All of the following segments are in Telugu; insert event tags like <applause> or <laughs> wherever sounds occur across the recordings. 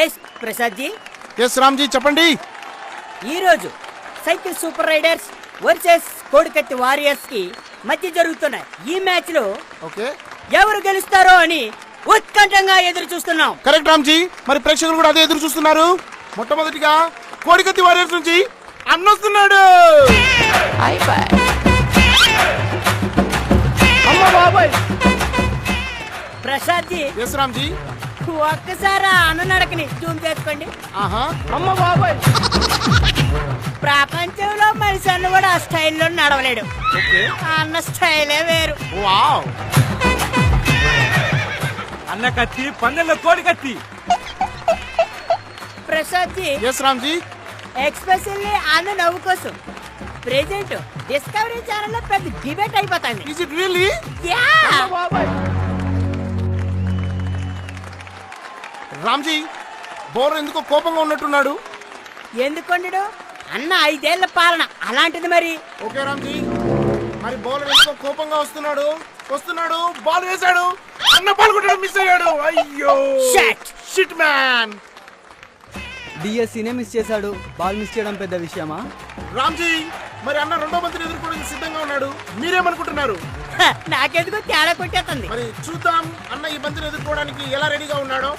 ఎస్ ప్రసాద్ జీ ఎస్ రామ్జీ చెప్పండి. ఈ రోజు సైకిల్ సూపర్ రైడర్స్ వర్సెస్ కోడికత్తి వారియర్స్కి మధ్య జరుగుతున్న ఈ మ్యాచ్లో ఓకే. ఎవరు గెలుస్తారో అని ఉత్కంఠంగా ఎదురు చూస్తున్నాం. కరెక్ట్ రామ్జీ. మరి ప్రేక్షకులు కూడా అదే ఎదురు చూస్తున్నారు. మొట్టమొదటిగా కోడికత్తి వారియర్స్ నుంచి అన్నొస్తున్నాడు అమ్మ బాబాయ్ ప్రసాద్ జీ ఎస్ రామ్జీ. ఒక్కసారి ఆ అన్న నడకని జూమ్ చేసుకోండి. అమ్మ బాబాయ్. ప్రపంచంలో మనిషి అన్న కూడా ఆ స్టైల్లో నడవలేడు. అన్న స్టైలే వేరు. అన్న కత్తి పందెంలో కోడి కత్తి. ప్రసాద్ జీ ఎస్ రామ్జీ ఎక్స్పెషల్లీ అన్న నవ్వు కోసం ప్రెజెంట్ డిస్కవరీ ఛానల్లో పెద్ద డిబేట్ అయిపోతుంది. Is it really yeah Ramji bowler ఎందుకో కోపంగా ఉన్నట్టున్నాడు? ఎందుకొండడు అన్న ఐదేళ్ళ పాలన అలాంటిది మరి. ఓకే రామ్జీ. మరి బౌలర్ ఎందుకో కోపంగా వస్తున్నాడు? వస్తున్నాడు బాల్ వేశాడు. అన్న బాల్ కొట్టడం మిస్ అయ్యాడు. అయ్యో. Shit. షిట్ మ్యాన్ డిఎస్సీనే మిస్ చేశాడు. బాల్ మిస్ చేయడం పెద్ద విషయమా? రామ్జీ మరి అన్న రెండో బంతిని ఎదుర్కోవడానికి సిద్ధంగా ఉన్నాడు. మీరేమనుకుంటున్నారు? నాకెందుకో తేడా కొట్టేస్తుంది. మరి చూద్దాం అన్న ఈ బంతిని ఎదుర్కోవడానికి ఎలా రెడీగా ఉన్నాడో.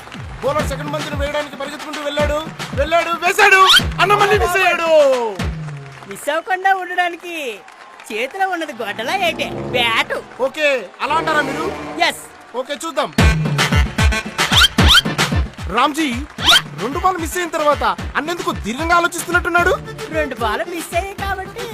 బౌలర్ సెకండ్ బంతిని వేయడానికి పరిగెత్తుకుంటూ వెళ్ళాడు. వెళ్ళాడు వేశాడు. అన్న మళ్ళీ మిస్ అయ్యాడు. మిస్ అవ్వకుండా ఉండడానికి చేతిలో ఉన్నది గొడ్డలా ఏంటి? బ్యాటు ఓకే అలా అంటారా మీరు? ఎస్ ఓకే చూద్దాం. రామ్జీ రెండు బాల్ మిస్ అయిన తర్వాత అన్నెందుకు దీర్ఘంగా ఆలోచిస్తున్నట్టున్నాడు? రెండు బాల్ మిస్ అయ్యాయి కాబట్టి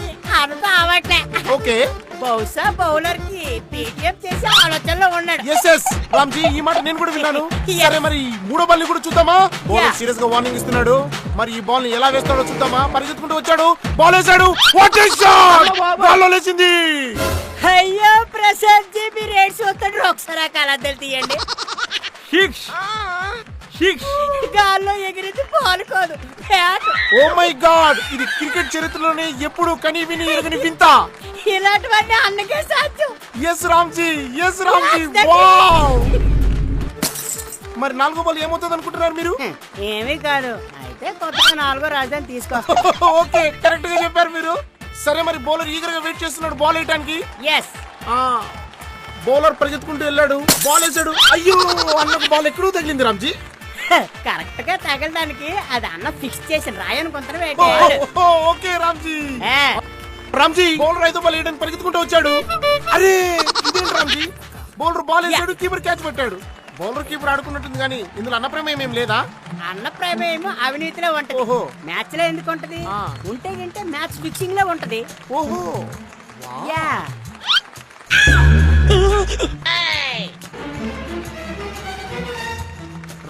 అర్థం అవట్లే ఓకే. బహుశా బౌలర్కి పేటిఎం చేసే ఆలోచనలో ఉన్నాడు. ఎస్ ఎస్ రామ్జీ ఈ మాట నేను కూడా విన్నాను. సరే మరి మూడో బాల్ కూడా చూద్దామా? బౌలర్. సీరియస్గా వార్నింగ్ ఇస్తున్నాడు. మరి ఈ బాల్ని ఎలా వేస్తాడో చూద్దామా? పరిగెత్తుకుంటూ వచ్చాడు. బాల్ వేశాడు. వాట్ ఇస్ షాట్ బాల్ లేచింది. అయ్యో ప్రసాద్ జీ మీరు ఏడ్చి వస్తాడు. ఒకసారి ఆ షిక్స్ షిక్స్ గాల్లో ఎగిరింది బాల్ కాదు. ఓ మై గాడ్ ఇది క్రికెట్ చరిత్రలోనే ఎప్పుడు కని విని ఎరగని వింత. ఇలాంటివన్నీ అన్నకే సాధ్యం. Yes Ramji yes Ramji wow మరి నాలుగో బాల్ ఏమవుతుంది అనుకుంటున్నారు మీరు? ఏమీ కాదు. అయితే కొత్తగా నాలుగో రాజధాని తీసుకొస్తా ఓకే కరెక్ట్గా చెప్పారు మీరు. సరే మరి బౌలర్ ఈగర్గా వెయిట్ చేస్తున్నాడు బాల్ వేయడానికి ఎస్ ఆ బౌలర్ పరిగెత్తుకుంటూ వెళ్ళాడు. బాల్ వేసాడు అయ్యో అన్నకు బాల్ ఎక్కడో తగిలింది రామ్జీ కరెక్ట్గా తగలడానికి అది అన్న ఫిక్స్ చేసిన రాయని కొంత ఓకే రామ్జీ. రామ్జీ బౌలర్ ఐదో బాల్ వేయడానికి పరిగెత్తుకుంటూ వచ్చాడు. అరే ఇదేంటి రామ్జీ? బౌలర్ బాల్ వేసాడు కీపర్ క్యాచ్ పెట్టాడు. బౌలర్ కీపర్ ఆడుకున్నట్టుంది కానీ ఇందులో అన్న ప్రమేయం ఏం లేదా? అన్న ప్రేమ ఏమో అవినీతిలో ఉంటది. ఓహో. మ్యాచ్లో ఎందుకు ఉంటది. ఉంటే గింటే మ్యాచ్ ఫిక్సింగ్లో ఉంటది. ఓహో. యా.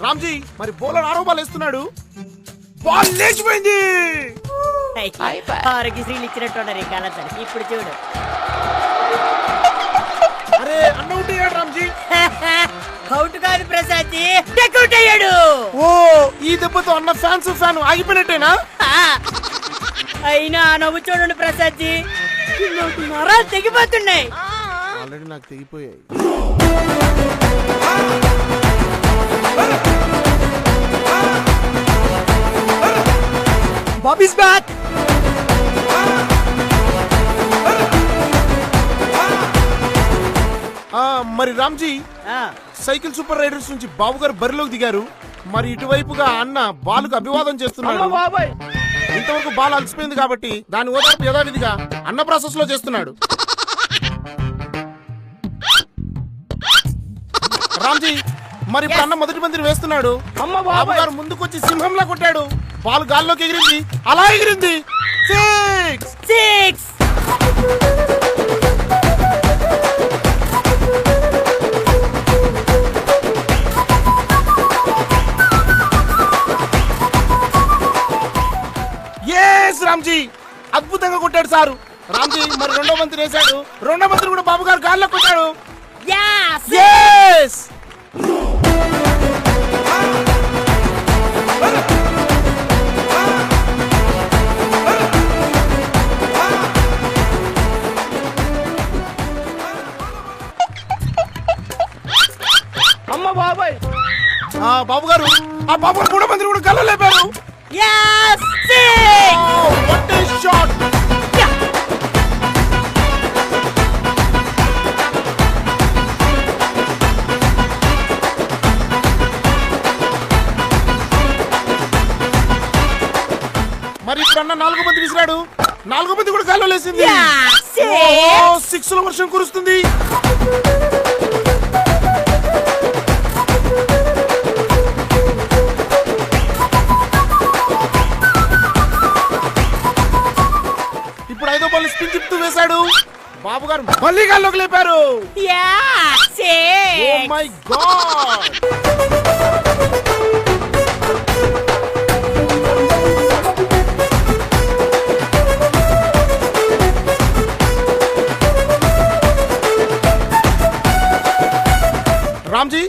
రామ్జీ మరి బౌలర్ ఆరో బాల్ వేస్తున్నాడు. బాల్ లేచిపోయింది. ఆరోగ్యశ్రీలు ఇచ్చినట్టు ఈ కాలంతో ఇప్పుడు చూడు. అరే అన్న అయ్యాడు రామ్జీ. <laughs> అవుట్ కాదు ప్రసాద్ జీ టెక్అవుట్ అయ్యాడు ఓ ఈ దెబ్బతో అన్న ఫ్యాన్స్ ఫ్యాన్ ఆగిపోయినట్టేనా? ఆ. అయినా నవ్వు చూడండి ప్రసాద్ నరాలు తెగిపోతున్నాయి. ఆల్రెడీ నాకు తెగిపోయాయి. బాబీస్ బ్యాక్ ఆ, మరి రామ్జీ ఆ, సైకిల్ సూపర్ రైడర్స్ నుంచి బాబు గారు బరిలోకి దిగారు. మరి ఇటువైపుగా అన్న బాలుకు అభివాదం చేస్తున్నాడు. ఇంతవరకు బాల్ అలసిపోయింది కాబట్టి దాని ఓదార్పు యథావిధిగా అన్న ప్రాసెస్లో చేస్తున్నాడు. రామ్జీ మరి ఇప్పుడు అన్న మొదటి మందిని వేస్తున్నాడు. బాబు గారు ముందుకొచ్చి సింహంలా కొట్టాడు. బాల్ గాల్లోకి ఎగిరింది. అలా ఎగిరింది. సిక్స్ సిక్స్ ఎస్ రామ్జీ అద్భుతంగా కొట్టాడు సారు. రామ్జీ మరి రెండో మంత్రి వేశాడు. రెండో మంత్రి కూడా బాబు గారు గాల్లో కొట్టాడు. ఎస్ బాబు గారు ఆ బాబు గారు మూడో మందిని కూడా గల్ల లేపారు. Yeah. మరి ఇప్పుడు అన్న నాలుగో మంది విసిరాడు. నాలుగో మంది కూడా గాల్లో లేసింది సిక్స్లో వర్షం కురుస్తుంది. బాబు గారు మళ్ళీ గాల్లోకి లేపారు! మై గాడ్ రామ్జీ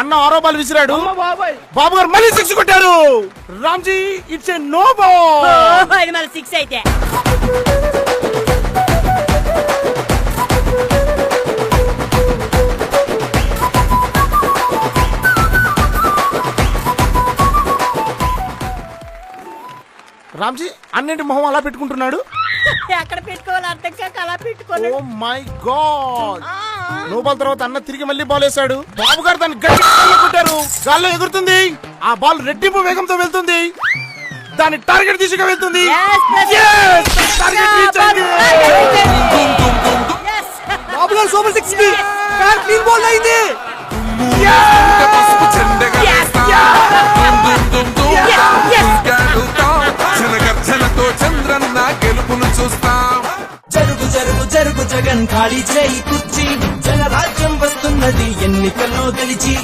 అన్న ఆరో బాల్ విసిరాడు బాబు గారు మళ్ళీ సిక్స్ కొట్టారు. Ramji it's a no ball. Oh, మన సిక్స్ అయితే. రామ్జీ అన్నింటి మొహం అలా పెట్టుకుంటున్నాడు? ఎక్కడ పెట్టుకోవాలి? అర్థం కాక అలా ఓ మై గాడ్ తర్వాత అన్న తిరిగి మళ్ళీ బాల్ వేశాడు. బాబు గారు దాన్ని గట్టిగా కొట్టారు. గాల్లో ఎగురుతుంది. ఆ బాల్ రెట్టింపు వేగంతో వెళ్తుంది. దాని టార్గెట్ దిశగా వెళ్తుంది! బాబు గారు సూపర్ సిక్స్ క్లీన్ బాల్ అయింది. ఖాళీ చేయి కుర్చీ. జనరాజ్యం వస్తున్నది ఎన్నికల్లో గెలిచి.